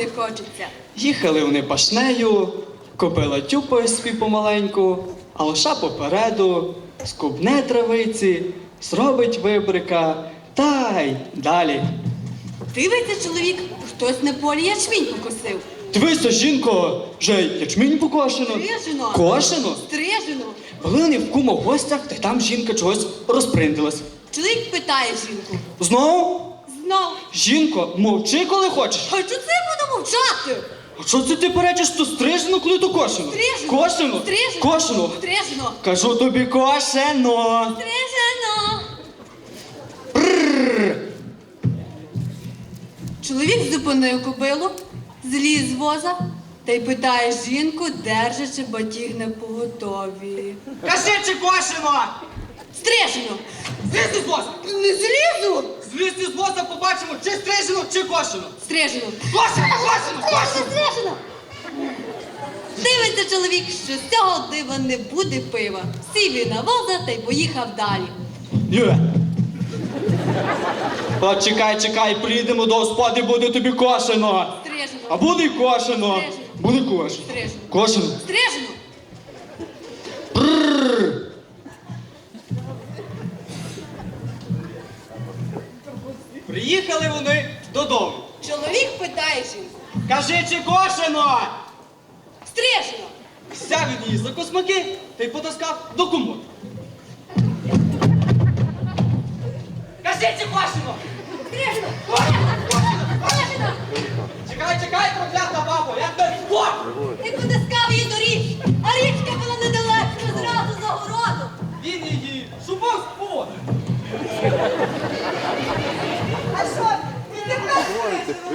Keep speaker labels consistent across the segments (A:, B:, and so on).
A: не хочеться.
B: Їхали вони пашнею, кобила тюпає собі помаленьку, а лоша попереду, скубне травиці, зробить вибрика, та й далі.
A: Дивиться чоловік, хтось на полі ячмінь покосив.
B: Дивися, жінко, вже ячмінь покошено.
A: Стрижено.
B: Кошено.
A: Стрижено.
B: Були вони в кума в гостях, та й там жінка чогось розприндилась.
A: Чоловік питає жінку.
B: Знову?
A: Знов.
B: Жінко, мовчи, коли хочеш.
A: А що це буду мовчати?
B: А що це ти перечиш, то стрижено, коли то кошено?
A: Стрижено.
B: Кошено?
A: Стрижено.
B: Кошено.
A: Стрижено.
B: Кажу тобі кошено.
A: Стрижено. Чоловік зупинив кобилу, зліз з воза та й питає жінку, держачи батіг на поготові.
B: Кажи, чи кошено?
A: Стрижено.
B: Злізти з воза!
A: Не злізу.
B: Злізти з воза побачимо, чи стрижено, чи кошено.
A: Стрижено.
B: Кошено, кошено, кошено!
A: Стрижено. Дивиться чоловік, що з цього дива не буде пива. Сів він на воза та й поїхав далі.
B: Є. От чекай, чекай, приїдемо до господи, буде тобі кошено.
A: Стрижено.
B: А буде й кошено.
A: Стрижено.
B: Буде кошено.
A: Стрижено.
B: Кошено.
A: Стрижено.
B: Приїхали вони додому.
A: Чоловік питає жінку.
B: Кажи, чи кошено?
A: Стрижено.
B: Взяв він її за космаки та й потаскав до комоду. Кажи, чи кошено?
A: Стрижено.
B: Чекай, чекай, проклята бабо, я тебе спор!
A: Ти потискав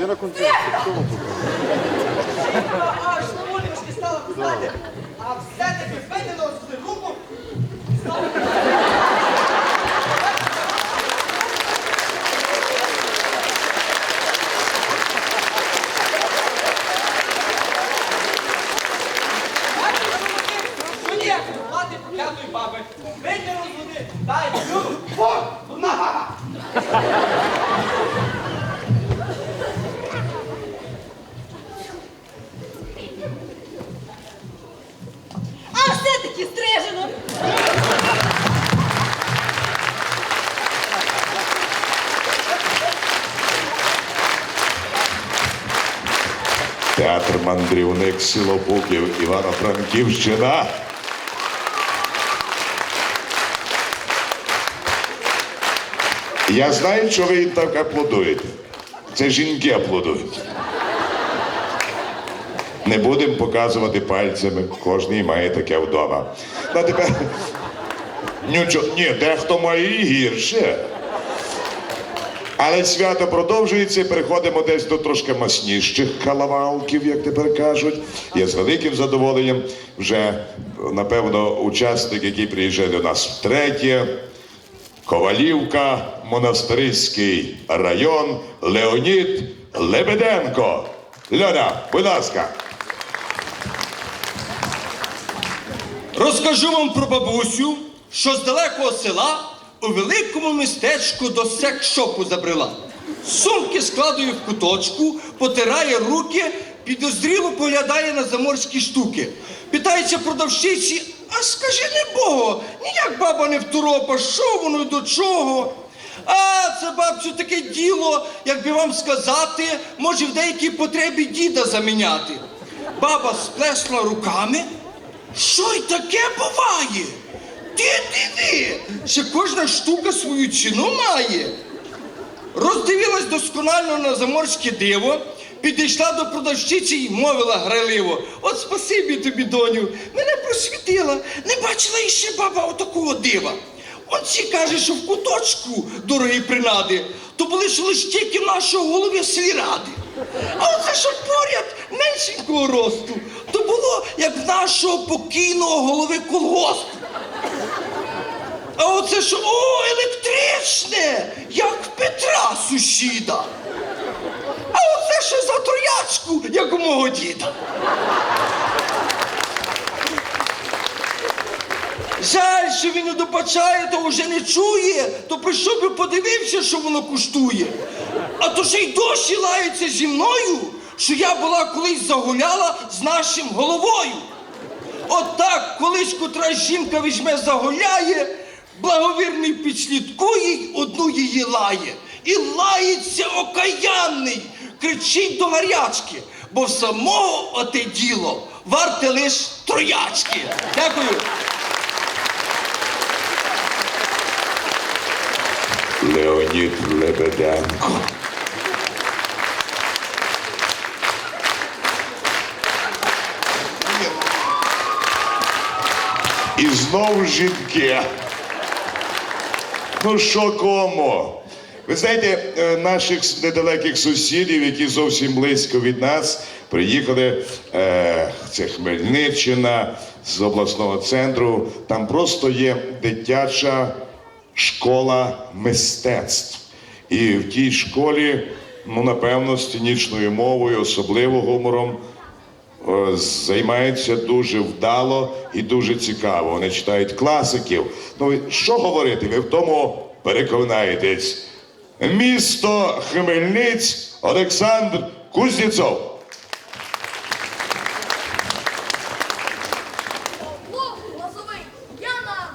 C: Ви на концерті, Хто чому тут?
B: Аж на стала писати, а все-таки
D: мандрівник село Буків Івано-Франківщина. Я знаю, що ви так аплодуєте. Це жінки аплодують. Не будемо показувати пальцями, кожний має таке вдома. Ну, а тепер. Нічого, ні, дехто має і гірше. Але свято продовжується, переходимо десь до трошки масніших каламалків, як тепер кажуть. Я з великим задоволенням вже, напевно, учасник, який приїжджає до нас втретє. Ковалівка, монастириський район, Леонід Лебеденко. Льоня, будь ласка.
E: Розкажу вам про бабусю, що з далекого села у великому містечку до секшопу забрела. Сумки складує в куточку, потирає руки, підозріло поглядає на заморські штуки. Питається продавщиці, а скажи не Богу, ніяк баба не второпа, що воно до чого? А це бабцю таке діло, як би вам сказати, може в деякій потребі діда заміняти. Баба сплесла руками. Що й таке буває? Ти диви, ще кожна штука свою ціну має. Роздивилась досконально на заморське диво, підійшла до продавщиці і мовила грайливо. От спасибі тобі, доню, мене просвітила, не бачила іще баба отакого дива. От ці каже, що в куточку дорогі принади, то були ж лише тільки нашого голови сільради. А оце що поряд меншенького росту, то було як в нашого покійного голови колгоспу. А оце що, о, електричне, як Петра сусіда. А оце що за троячку, як у мого діда. Жаль, що він не добачає, то вже не чує, то прийшов би подивився, що воно коштує. А то ще й досі лається зі мною, що я була колись загуляла з нашим головою. От так, колись котра жінка візьме загуляє, благовірний підслідкує й одну її лає. І лається окаянний, кричить до гарячки, бо в самого оте діло варте лиш троячки. Дякую.
D: Леонід Лебеденко. І знов жінки. Ну що кому? Ви знаєте, е, наших недалеких сусідів, які зовсім близько від нас, приїхали, е, це Хмельниччина з обласного центру. Там просто є дитяча школа мистецтв. І в тій школі, ну напевно, сценічною мовою, особливо гумором, займаються дуже вдало і дуже цікаво. Вони читають класиків. Ну що говорити? Ви в тому переконаєтесь. Місто Хмельниць Олександр Кузнєцов.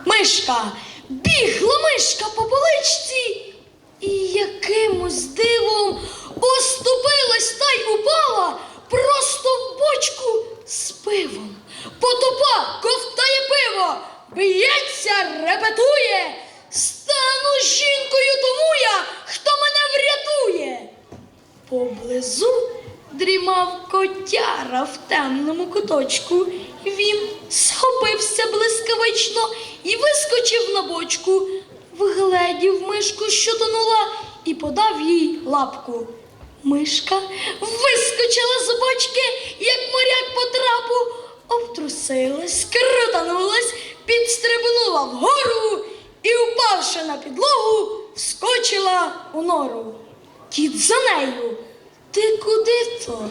F: Мишка, бігла мишка по поличці і якимось дивом оступилась та й упала просто в бочку з пивом. Потопа ковтає пиво, б'ється, репетує. Стану жінкою тому я, хто мене врятує. Поблизу дрімав котяра в темному куточку. Він схопився блискавично і вискочив на бочку, вгледів мишку, що тонула, і подав їй лапку. Мишка вискочила з бочки, як моряк по трапу, обтрусилась, крутанулась, підстрибнула вгору і, упавши на підлогу, вскочила у нору. Кіт за нею. Ти куди то?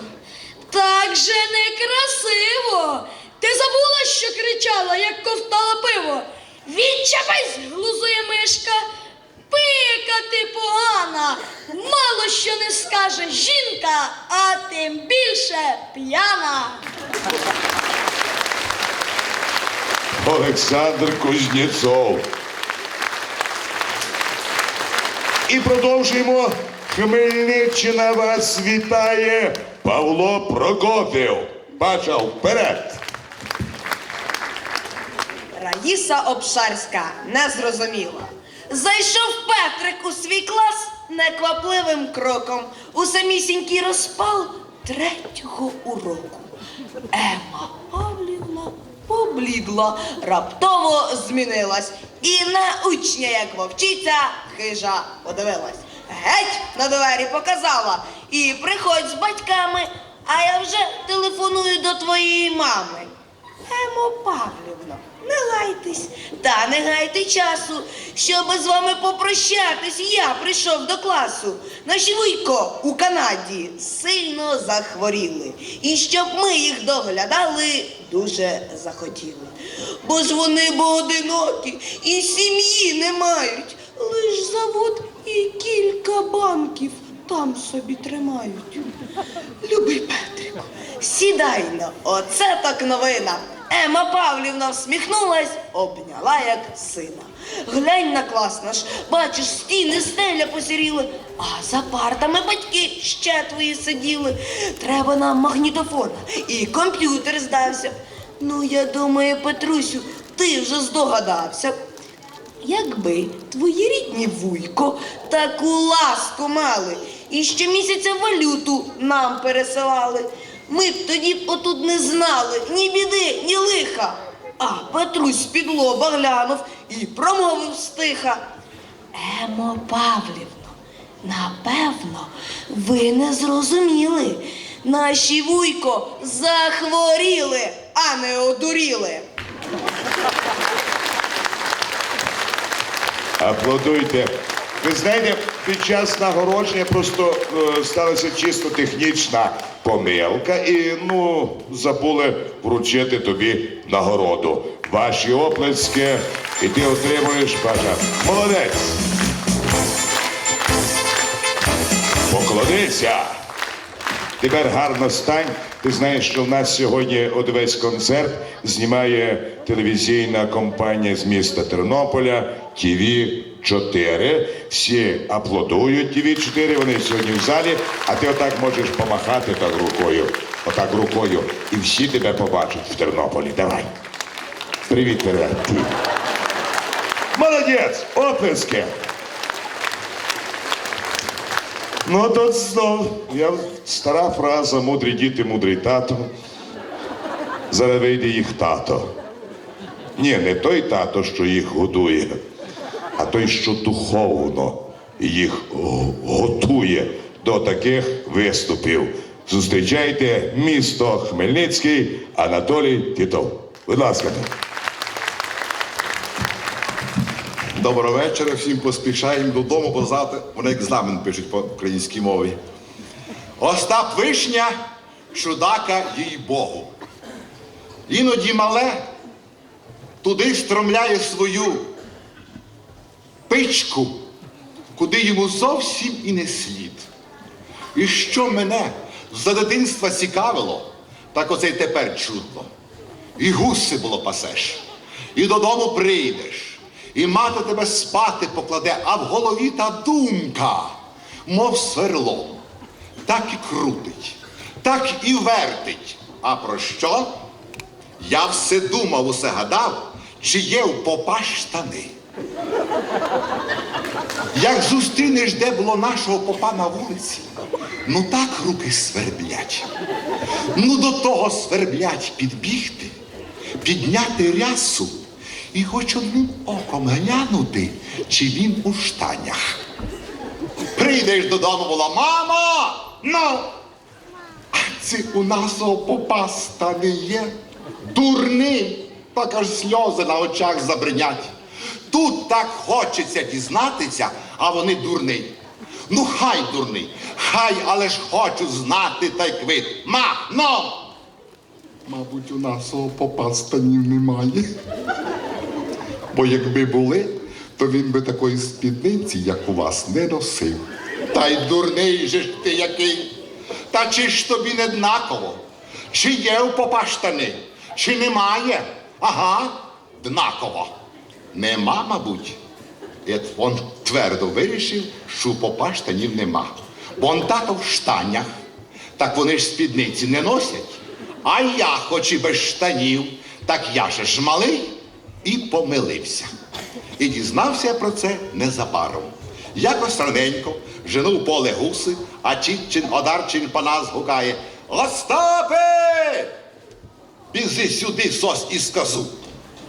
F: Так же некрасиво. Ти забула, що кричала, як ковтала пиво. Відчепись, глузує мишка. Пика ти погана. Мало що не скаже жінка, а тим більше п'яна.
D: Олександр Кузнєцов. І продовжуємо. Хмельниччина вас вітає Павло Прокофів. Бачав вперед.
G: Раїса Обшарська не зрозуміла. Зайшов Петрик у свій клас неквапливим кроком у самісінький розпал третього уроку. Ема Павлівна поблідла, раптово змінилась і на учня, як вовчиця, хижа подивилась. Геть на двері показала і приходь з батьками, а я вже телефоную до твоєї мами. Емо Павлівна, не лайтесь, та не гайте часу, щоб з вами попрощатись, я прийшов до класу. Наші вуйко у Канаді сильно захворіли. І щоб ми їх доглядали, дуже захотіли. Бо ж вони бо одинокі і сім'ї не мають. Лиш завод і кілька банків там собі тримають. Любий Петрику, сідай на, оце так новина. Ема Павлівна всміхнулась, обняла як сина. Глянь на клас наш, бачиш, стіни стеля посіріли, а за партами батьки ще твої сиділи. Треба нам магнітофон і комп'ютер здався. Ну, я думаю, Петрусю, ти вже здогадався. Якби твої рідні вуйко таку ласку мали і щомісяця валюту нам пересилали, ми б тоді отут не знали ні біди, ні лиха. А Петрусь з-під лоба глянув і промовив стиха. Емо Павлівно, напевно, ви не зрозуміли. Наші вуйко захворіли, а не одуріли.
D: Аплодуйте. Ви знаєте, під час нагородження просто е, сталася чисто технічна помилка, і ну забули вручити тобі нагороду. Ваші оплески, і ти отримуєш бажа. Молодець. Поклонися. Тепер гарно стань. Ти знаєш, що в нас сьогодні от весь концерт знімає телевізійна компанія з міста Тернополя ТВ 4 Всі аплодують ТВ 4 вони сьогодні в залі, а ти отак можеш помахати так рукою. Отак рукою. І всі тебе побачать в Тернополі. Давай. Привіт, Вера. Молодець! Оплески! Ну, тут знов я стара фраза мудрі діти, мудрий тато. Зараз вийде їх тато. Ні, не той тато, що їх годує, а той, що духовно їх готує до таких виступів. Зустрічайте місто Хмельницький Анатолій Тітов. Будь ласка.
C: Доброго вечора, всім поспішаємо додому, бо завтра вони екзамен пишуть по українській мові. Остап Вишня, чудака їй Богу. Іноді мале туди стромляє свою пичку, куди йому зовсім і не слід. І що мене за дитинства цікавило, так оце й тепер чудно. І гуси було пасеш, і додому прийдеш, і мати тебе спати покладе, а в голові та думка, мов сверло, так і крутить, так і вертить. А про що? Я все думав, усе гадав, чи є в попа штани. Як зустрінеш, де було нашого попа на вулиці, ну так руки сверблять. Ну до того сверблять підбігти, підняти рясу і хоч одним оком глянути, чи він у штанях. Прийдеш додому, була, мамо! Ну! А це у нашого попа стане є. Дурний, так аж сльози на очах забринять. Тут так хочеться дізнатися, а вони дурний. Ну, хай дурний, хай, але ж хочу знати та й квит. Ма, ну! Мабуть, у нашого попа станів немає. Бо якби були, то він би такої спідниці, як у вас, не носив. Та й дурний же ж ти який. Та чи ж тобі не однаково? Чи є у попа штани, чи немає? Ага, днаково. Нема, мабуть. Як він твердо вирішив, що попа штанів нема. Бо он тато в штанях, так вони ж спідниці не носять. А я, хоч і без штанів, так я ж малий і помилився. І дізнався про це незабаром. Якось раненько жену поле гуси, а Чітчин Одарчин по нас гукає Остапе! Бізи сюди сос і сказу.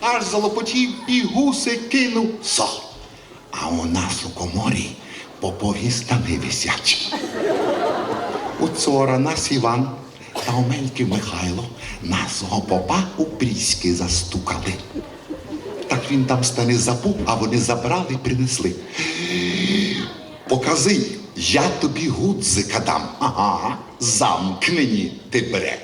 C: Аж залопотів і гуси кинув со. А у нас у коморі попові стани висять. У цора нас Іван та Омельків Михайло нашого попа у пріськи застукали. Так він там стани забув, а вони забрали і принесли. Покази, я тобі гудзика дам. Ага, замкнені ти бере.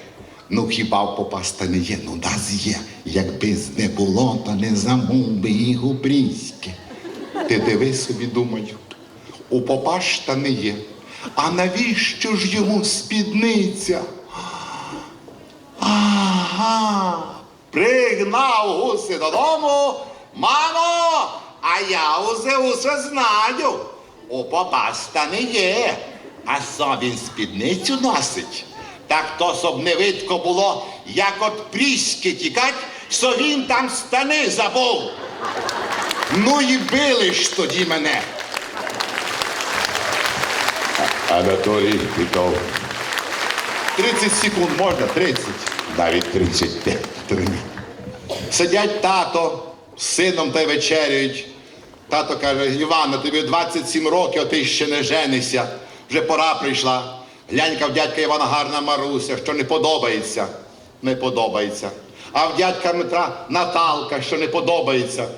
C: Ну хіба в попа стани є? Ну нас є. Якби з не було, то не замов би їх у пріськи. Ти диви собі, думаю, у попа штани є. А навіщо ж йому спідниця? Ага, пригнав гуси додому. Мамо, а я усе усе знаю. У попа штани є, а сам він спідницю носить. Так то, не видко було, як от пріськи тікать, що він там штани забув. Ну і били ж тоді мене.
D: Анатолій Тітов.
C: 30 секунд можна, 30.
D: Навіть 35.
C: Сидять тато з сином та й вечеряють. Тато каже, Івано, тобі 27 років, а ти ще не женишся. Вже пора прийшла. Глянька в дядька Івана гарна Маруся, що не подобається. Не подобається. А в дядька Дмитра Наталка, що не подобається.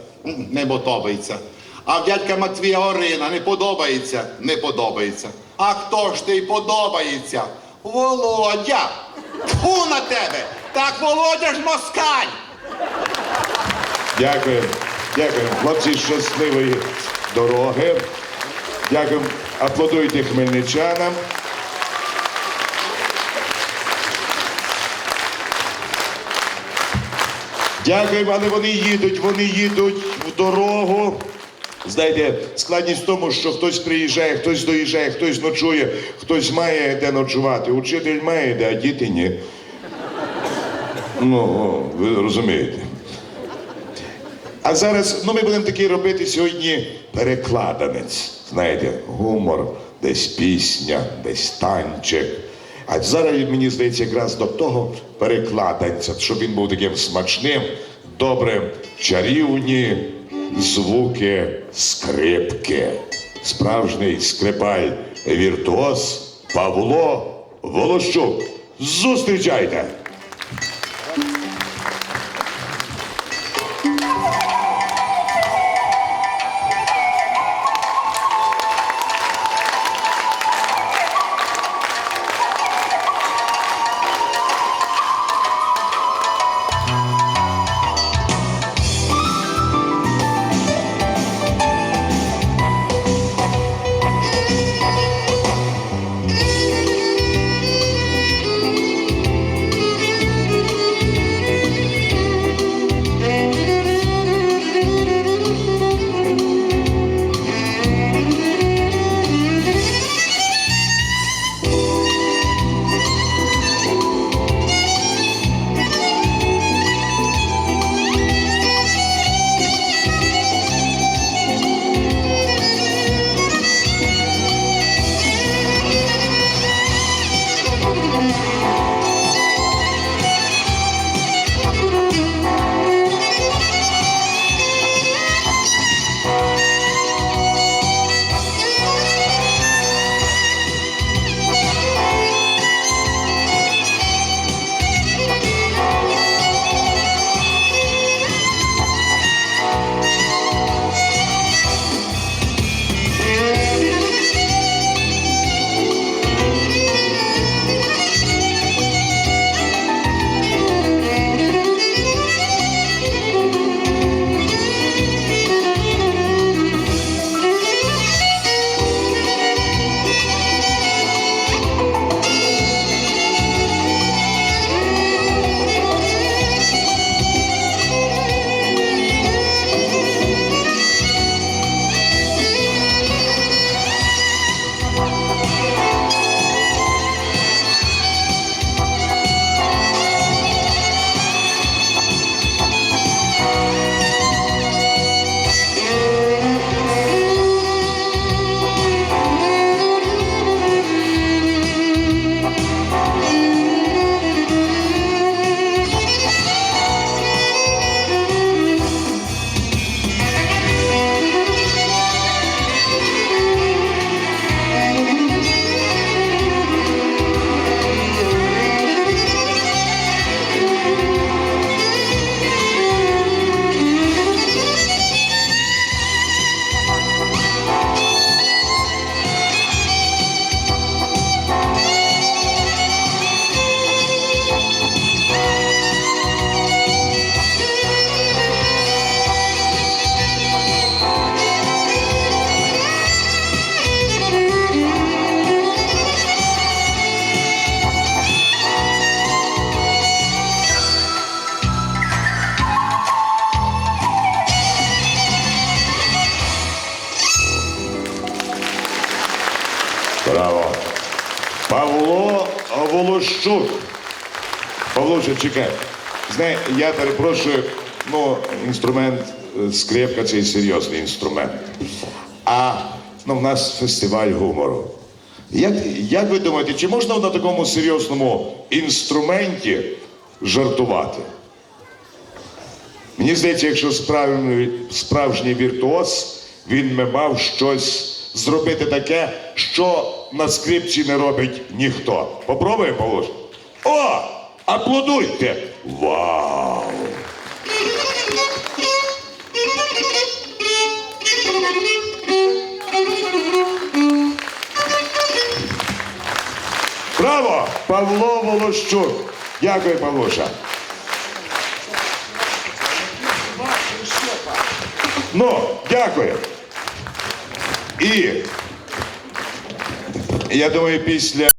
C: Не подобається. А в дядька Матвія Орина не подобається, не подобається. А хто ж ти подобається? Володя! Тьфу на тебе! Так Володя ж москаль!
D: Дякую. Дякую. Хлопці, щасливої дороги. Дякую. Аплодуйте хмельничанам. Дякуємо, але вони їдуть, вони їдуть в дорогу. Знаєте, складність в тому, що хтось приїжджає, хтось доїжджає, хтось ночує, хтось має де ночувати. Учитель має де, а діти ні. Ну, ви розумієте. А зараз ну, ми будемо такий робити сьогодні перекладанець. Знаєте, гумор, десь пісня, десь танчик. А зараз мені здається, якраз до того перекладанця, щоб він був таким смачним, добрим, чарівні звуки скрипки. Справжній скрипаль віртуоз Павло Волощук. Зустрічайте! Волощук. Павлуша, чекай. Знає, я перепрошую, ну, інструмент е, скрипка це серйозний інструмент. А ну, в нас фестиваль гумору. Як, як ви думаєте, чи можна на такому серйозному інструменті жартувати? Мені здається, якщо справжній, справжній віртуоз, він би мав щось зробити таке, що на скрипці не робить ніхто. Попробуємо, Павлуш? О! Аплодуйте! Вау! Браво! Павло Волощук! Дякую, Павлуша. Ну, дякую. І я думаю, після